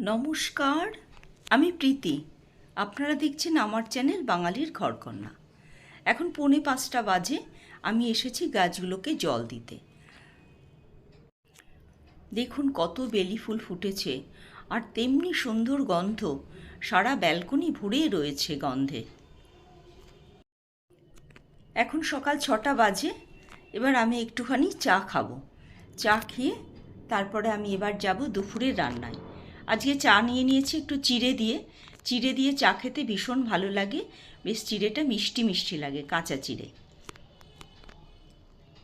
নমস্কার, আমি প্রীতি। আপনারা দেখছেন আমার চ্যানেল বাঙালির ঘরকন্যা। এখন পৌনে পাঁচটা বাজে, আমি এসেছি গাছগুলোকে জল দিতে। দেখুন কত বেলি ফুল ফুটেছে, আর তেমনি সুন্দর গন্ধ, সারা ব্যালকনি ভরে রয়েছে গন্ধে। এখন সকাল ছটা বাজে, এবার আমি একটুখানি চা খাব। চা খেয়ে তারপরে আমি এবার যাব দুপুরের রান্নায়। আজকে চা নিয়ে নিয়েছি একটু চিড়ে দিয়ে। চিড়ে দিয়ে চা খেতে ভীষণ ভালো লাগে। বেশ চিড়েটা মিষ্টি মিষ্টি লাগে, কাঁচা চিড়ে।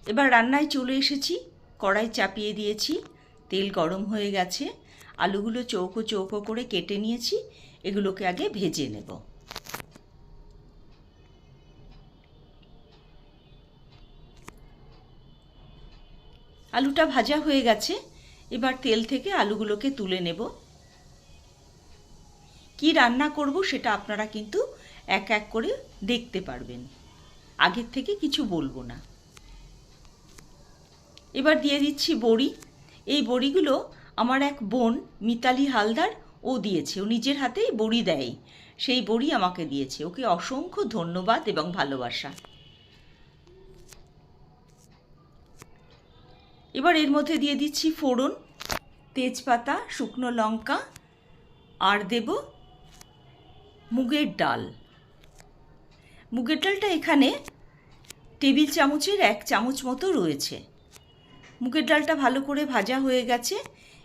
এবার রান্নায় চলে এসেছি। কড়াই চাপিয়ে দিয়েছি। তেল গরম হয়ে গেছে। আলুগুলো চৌকো চৌকো করে কেটে নিয়েছি। এগুলোকে আগে ভেজে নেব। আলুটা ভাজা হয়ে গেছে। এবার তেল থেকে আলুগুলোকে তুলে নেব। কি রান্না করব সেটা আপনারা কিন্তু এক এক করে দেখতে পারবেন। আগের থেকে কিছু বলব না। এবার দিয়ে দিচ্ছি বড়ি। এই বড়িগুলো আমার এক বোন মিতালি হালদার, ও দিয়েছে। ও নিজের হাতেই বড়ি দেয়। সেই বড়ি আমাকে দিয়েছে। ওকে অসংখ্য ধন্যবাদ এবং ভালোবাসা। এবার এর মধ্যে দিয়ে দিচ্ছি ফোড়ন, তেজপাতা, শুকনো লঙ্কা, আর দেব মুগের ডাল। মুগের ডালটা এখানে টেবিল চামচের এক চামচ মতো রয়েছে। মুগের ডালটা ভালো করে ভাজা হয়ে গেছে।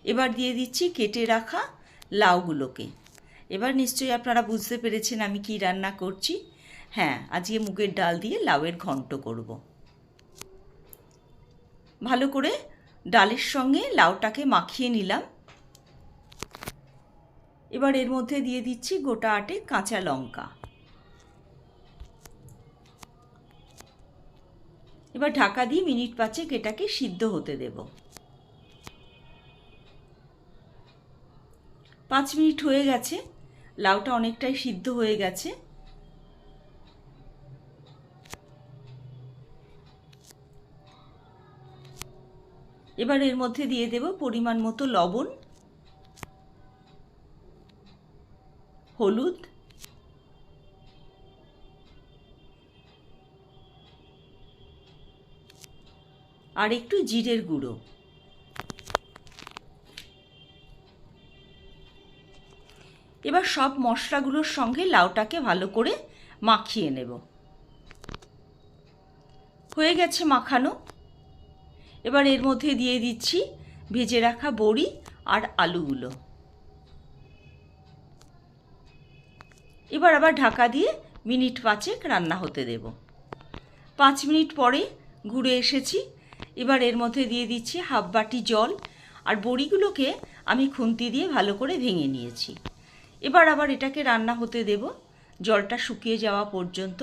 এবার দিয়ে দিচ্ছি কেটে রাখা লাউগুলোকে। এবার নিশ্চয়ই আপনারা বুঝতে পেরেছেন আমি কি রান্না করছি। হ্যাঁ আজকে মুগের ডাল দিয়ে লাউয়ের ঘন্ট করব। ভালো করে ডালের সঙ্গে লাউটাকে মাখিয়ে নিলাম। এবার এর মধ্যে দিয়ে দিচ্ছি গোটা আটে কাঁচা লঙ্কা। এবার ঢাকা দিয়ে মিনিট পাঁচেক এটাকে সিদ্ধ হতে দেব। পাঁচ মিনিট হয়ে গেছে, লাউটা অনেকটাই সিদ্ধ হয়ে গেছে। এবার এর মধ্যে দিয়ে দেব পরিমাণ মতো লবণ। হলুদ। আর একটু জিরের গুঁড়ো। এবার সব মশলাগুলোর সঙ্গে লাউটাকে ভালো করে মাখিয়ে নেব। হয়ে গেছে মাখানো। এবার এর মধ্যে দিয়ে দিচ্ছি ভেজে রাখা বড়ি আর আলুগুলো। এবার আবার ঢাকা দিয়ে মিনিট পাঁচেক রান্না হতে দেব। পাঁচ মিনিট পরে ঘুরে এসেছি। এবার এর মধ্যে দিয়ে দিচ্ছি হাফ বাটি জল আর বড়িগুলোকে আমি খুন্তি দিয়ে ভালো করে ভেঙে নিয়েছি। এবার আবার এটাকে রান্না হতে দেব। জলটা শুকিয়ে যাওয়া পর্যন্ত।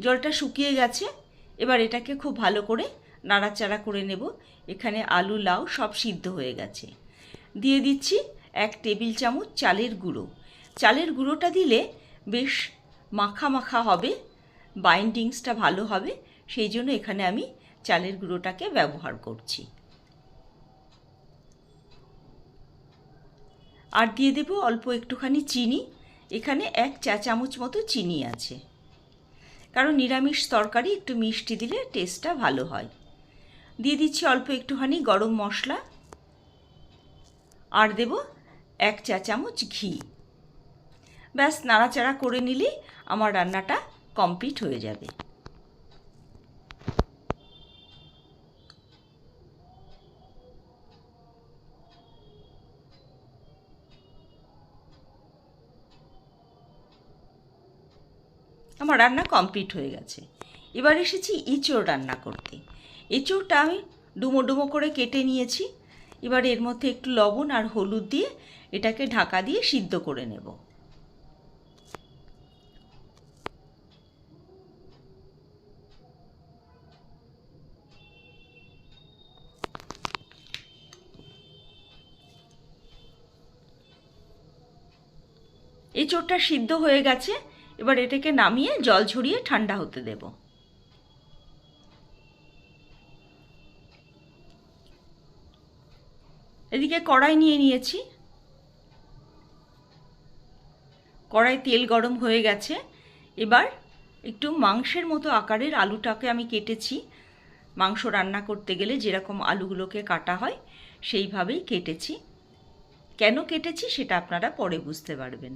জলটা শুকিয়ে গেছে। এবার এটাকে খুব ভালো করে নাড়াচাড়া করে নেব। এখানে আলু, লাউ সব সিদ্ধ হয়ে গেছে। দিয়ে দিচ্ছি এক টেবিল চামচ চালের গুঁড়ো। চালের গুঁড়োটা দিলে বেশ মাখা মাখা হবে বাইন্ডিংসটা ভালো হবে, সেই জন্য এখানে আমি চালের গুঁড়োটাকে ব্যবহার করছি। আর দিয়ে দেব অল্প একটুখানি চিনি, এখানে এক চা চামচ মতো চিনি আছে। কারণ নিরামিষ তরকারি একটু মিষ্টি দিলে টেস্টটা ভালো হয়। দিয়ে দিচ্ছি অল্প একটুখানি গরম মশলা। আর দেব এক চা চামচ ঘি। ব্যাস, নাড়াচাড়া করে নিলেই আমার রান্নাটা কমপ্লিট হয়ে যাবে। আমার রান্না কমপ্লিট হয়ে গেছে। এবার এসেছি এঁচোড় রান্না করতে। এঁচোড়টা আমি ডুমো ডুমো করে কেটে নিয়েছি। এবার এর মধ্যে একটু লবণ আর হলুদ দিয়ে এটাকে ঢাকা দিয়ে সিদ্ধ করে নেব। এঁচোড়টা সিদ্ধ হয়ে গেছে, এবার এটাকে নামিয়ে জল ঝরিয়ে ঠান্ডা হতে দেব। এদিকে কড়াই নিয়ে নিয়েছি। কড়াই তেল গরম হয়ে গেছে। এবার একটু মাংসের মতো আকারের আলুটাকে আমি কেটেছি। মাংস রান্না করতে গেলে যেরকম আলুগুলোকে কাটা হয়, সেইভাবেই কেটেছি। কেন কেটেছি সেটা আপনারা পরে বুঝতে পারবেন।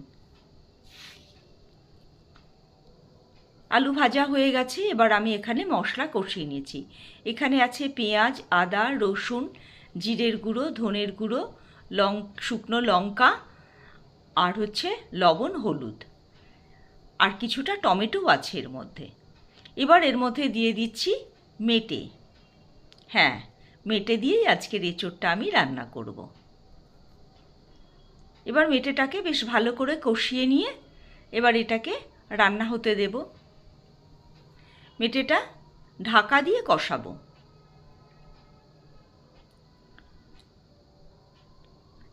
আলু ভাজা হয়ে গেছে, এবার আমি এখানে মশলা কষিয়ে নিয়েছি। এখানে আছে পেঁয়াজ, আদা, রসুন, জিরের গুঁড়ো, ধনের গুঁড়ো, লং, শুকনো লঙ্কা, আর হচ্ছে লবণ, হলুদ। আর কিছুটা টমেটো আছে এর মধ্যে। এবার এর মধ্যে দিয়ে দিচ্ছি মেটে। হ্যাঁ মেটে দিয়েই আজকের এঁচোড়টা আমি রান্না করব। এবার মেটেটাকে বেশ ভালো করে কষিয়ে নিয়ে এবার এটাকে রান্না হতে দেব। মেটেটা ঢাকা দিয়ে কষাবো।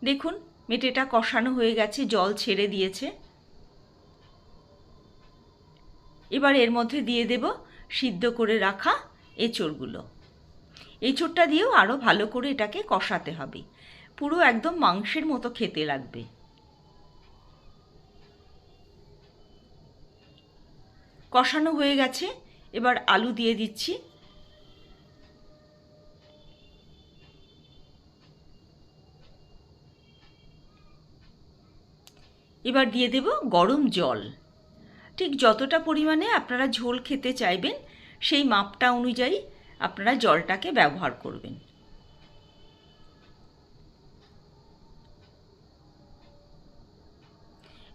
দেখুন, মেটেটা কষানো হয়ে গেছে, জল ছেড়ে দিয়েছে। এবার এর মধ্যে দিয়ে দেব সিদ্ধ করে রাখা এঁচড়গুলো। এঁচড়টা দিয়েও আরও ভালো করে এটাকে কষাতে হবে। পুরো একদম মাংসের মতো খেতে লাগবে। কষানো হয়ে গেছে। এবার আলু দিয়ে দিচ্ছি। এবার দিয়ে দেব গরম জল। ঠিক যতটা পরিমাণে আপনারা ঝোল খেতে চাইবেন, সেই মাপটা অনুযায়ী আপনারা জলটাকে ব্যবহার করবেন।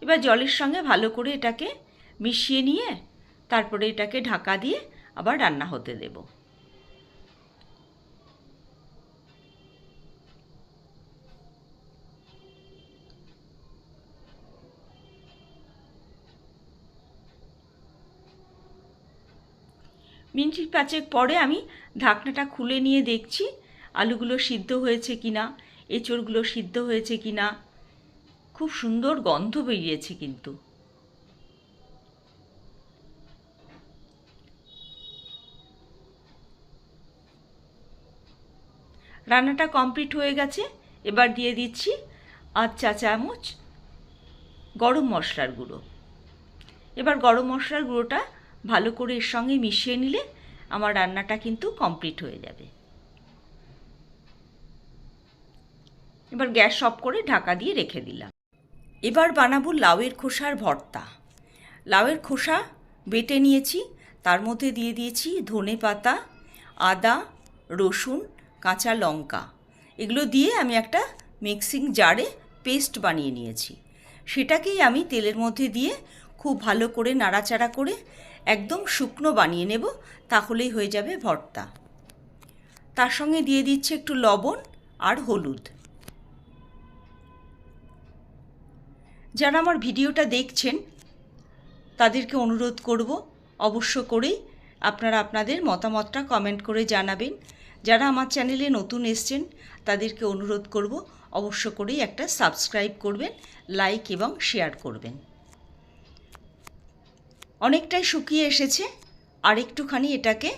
এবার জলের সঙ্গে ভালো করে এটাকে মিশিয়ে নিয়ে তারপরে এটাকে ঢাকা দিয়ে আবার রান্না হতে দেবো। মিনিট পাঁচেক পরে আমি ঢাকনাটা খুলে নিয়ে দেখছি, আলুগুলো সিদ্ধ হয়েছে কি না এঁচড়গুলো সিদ্ধ হয়েছে কি না খুব সুন্দর গন্ধ বেরিয়েছে কিন্তু। রান্নাটা কমপ্লিট হয়ে গেছে। এবার দিয়ে দিচ্ছি আধ চা চামচ গরম মশলার গুঁড়ো। এবার গরম মশলার গুঁড়োটা ভালো করে এর সঙ্গে মিশিয়ে নিলে আমার রান্নাটা কিন্তু কমপ্লিট হয়ে যাবে। এবার গ্যাস অফ করে ঢাকা দিয়ে রেখে দিলাম। এবার বানাবো লাউয়ের খোসার ভর্তা। লাউয়ের খোসা বেটে নিয়েছি, তার মধ্যে দিয়ে দিয়েছি ধনে পাতা আদা, রসুন কাঁচা লঙ্কা। এগুলো দিয়ে আমি একটা মিক্সিং জারে পেস্ট বানিয়ে নিয়েছি। সেটাকেই আমি তেলের মধ্যে দিয়ে খুব ভালো করে নাড়াচাড়া করে একদম শুকনো বানিয়ে নেব, তাহলেই হয়ে যাবে ভর্তা। তার সঙ্গে দিয়ে দিচ্ছে একটু লবণ আর হলুদ। যারা আমার ভিডিওটা দেখছেন, তাদেরকে অনুরোধ করব অবশ্য করেই আপনারা আপনাদের মতামতটা কমেন্ট করে জানাবেন। যারা আমার চ্যানেলে নতুন এসছেন, তাদেরকে অনুরোধ করব অবশ্য করেই একটা সাবস্ক্রাইব করবেন, লাইক এবং শেয়ার করবেন। অনেকটাই শুকিয়ে এসেছে আর একটুখানি এটাকে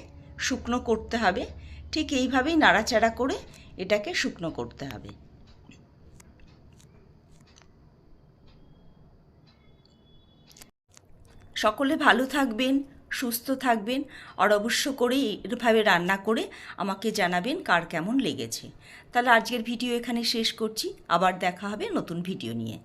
শুকনো করতে হবে। ঠিক এইভাবেই নাড়াচাড়া করে এটাকে শুকনো করতে হবে। সকলে ভালো থাকবেন সুস্থ থাকবেন আর অবশ্য করেই এভাবে রান্না করে আমাকে জানাবেন কার কেমন লেগেছে। তাহলে আজকের ভিডিও এখানে শেষ করছি। আবার দেখা হবে নতুন ভিডিও নিয়ে।